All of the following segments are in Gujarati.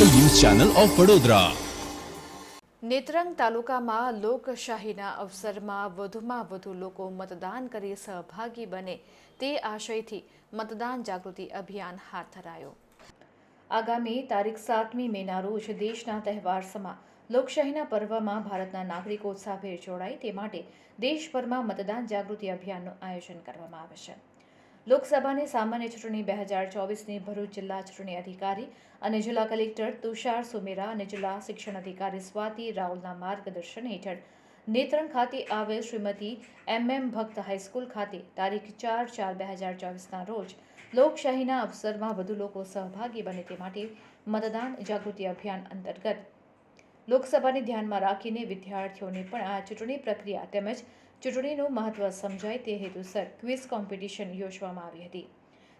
Channel of Vadodara. નેત્રંગ તાલુકામાં લોકશાહીના અવસરમાં વધુમાં વધુ લોકો મતદાન કરી સહભાગી બને તે આશયથી મતદાન જાગૃતિ અભિયાન હાથ ધરાયો. આગામી તારીખ સાતમી મેના રોજ દેશના તહેવાર લોકશાહીના પર્વમાં ભારતના નાગરિકો ઉત્સાહભેર જોડાય તે માટે દેશભરમાં મતદાન જાગૃતિ અભિયાનનું આયોજન કરવામાં આવે છે. લોકસભાની સામાન્ય ચૂંટણી બે હજાર ચોવીસની ભરૂચ જિલ્લા ચૂંટણી અધિકારી અને જિલ્લા કલેક્ટર તુષાર સુમેરા અને જિલ્લા શિક્ષણ અધિકારી સ્વાતિ રાવલના માર્ગદર્શન હેઠળ નેત્રંગ ખાતે આવેલ શ્રીમતી એમ એમ ભક્ત હાઈસ્કૂલ ખાતે તારીખ ચાર ચાર બે હજાર ચોવીસના રોજ લોકશાહીના અવસરમાં વધુ લોકો સહભાગી બને તે માટે મતદાન જાગૃતિ અભિયાન અંતર્ગત લોકસભાને ધ્યાનમાં રાખીને વિદ્યાર્થીઓને પણ આ ચૂંટણી પ્રક્રિયા તેમજ ચૂંટણીનું મહત્વ સમજાય તે હેતુસર ક્વિઝ કોમ્પિટિશન યોજવામાં આવી હતી.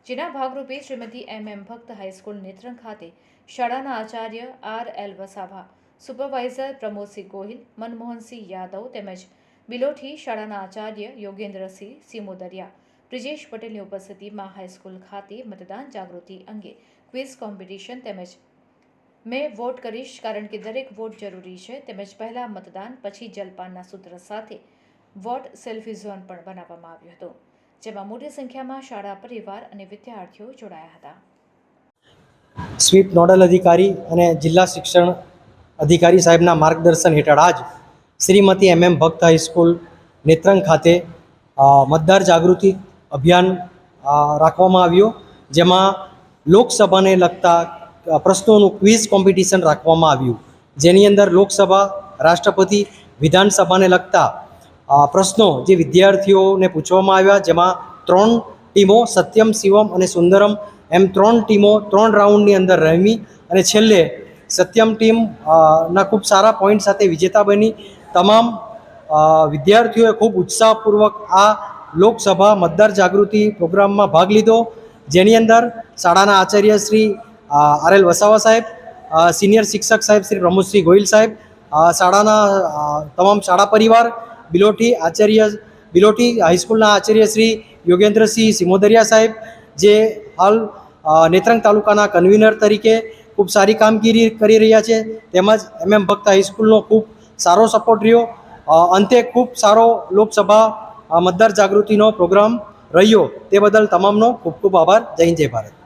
જેના ભાગરૂપે શ્રીમતી એમ એમ ભક્ત હાઈસ્કૂલ નેત્રંગ ખાતે શાળાના Acharya R L Vasabha supervisor Pramodsinh Gohil, Manmohansinh Yadav તેમજ બિલોઠી શાળાના આચાર્ય યોગેન્દ્રસિંહ સિમોદરિયા, બ્રિજેશ પટેલની ઉપસ્થિતિમાં હાઈસ્કૂલ ખાતે મતદાન જાગૃતિ અંગે ક્વિઝ કોમ્પિટિશન તેમજ મેં વોટ કરીશ કારણ કે દરેક વોટ જરૂરી છે. તેમજ પહેલાં મતદાન, પછી જલપાનના સૂત્ર સાથે વોટ સેલ્ફી ઝોન પણ બનાવવામાં આવ્યો હતો, જેમાં મોટી સંખ્યામાં શાળા, પરિવાર અને વિદ્યાર્થીઓ જોડાયા હતા. સ્વીપ નોડલ અધિકારી અને જિલ્લા શિક્ષણ અધિકારી સાહેબના માર્ગદર્શન હેઠળ આજ શ્રીમતી એમ એમ ભક્ત હાઈસ્કૂલ નેત્રંગ ખાતે મતદાર જાગૃતિ અભિયાન રાખવામાં આવ્યું, જેમાં લોકસભાને લગતા પ્રશ્નોનું ક્વિઝ કોમ્પિટિશન રાખવામાં આવ્યું. જેની અંદર લોકસભા, રાષ્ટ્રપતિ, વિધાનસભાને લગતા પ્રશ્નો જે વિદ્યાર્થીઓને પૂછવામાં આવ્યા, જેમાં ત્રણ ટીમો, સત્યમ, શિવમ અને સુંદરમ, એમ ત્રણ ટીમો ત્રણ રાઉન્ડની અંદર રમી અને છેલ્લે સત્યમ ટીમ ના ખૂબ સારા પોઈન્ટ સાથે વિજેતા બની. તમામ વિદ્યાર્થીઓએ ખૂબ ઉત્સાહપૂર્વક આ લોકસભા મતદાર જાગૃતિ પ્રોગ્રામમાં ભાગ લીધો. જેની અંદર શાળાના આચાર્ય શ્રી આર એલ વસાવા સાહેબ સિનિયર શિક્ષક સાહેબ શ્રી પ્રમોદસિંહ ગોહિલ સાહેબ શાળાના તમામ શાળા પરિવાર બિલોઠી આચાર્ય બિલોઠી હાઈસ્કૂલના આચાર્ય શ્રી યોગેન્દ્રસિંહ સિમોદરિયા સાહેબ, જે હાલ નેત્રંગ તાલુકાના કન્વીનર તરીકે ખૂબ સારી કામગીરી કરી રહ્યા છે. તેમજ એમ એમ ભક્ત હાઈસ્કૂલનો ખૂબ સારો સપોર્ટ રહ્યો. અંતે ખૂબ સારો લોકસભા મતદાર જાગૃતિનો પ્રોગ્રામ રહ્યો. તે બદલ તમામનો ખૂબ ખૂબ આભાર. જય જય ભારત.